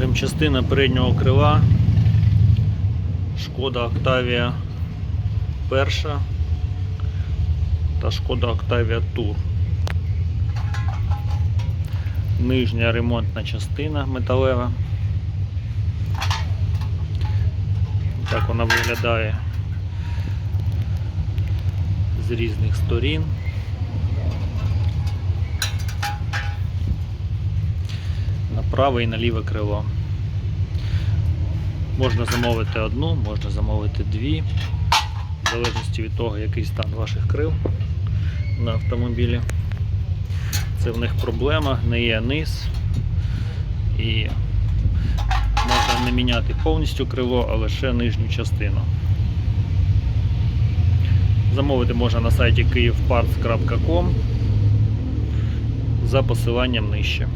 Ремчастина переднього крила. Шкода Octavia перша та Шкода Octavia Tour. Нижня ремонтна частина металева. Так вона виглядає з різних сторін. На праве і на ліве крило. Можна замовити одну, можна замовити дві, в залежності від того, який стан ваших крил на автомобілі. Це в них проблема, не є низ. І можна не міняти повністю крило, а лише нижню частину. Замовити можна на сайті kyiv.parts.com за посиланням нижче.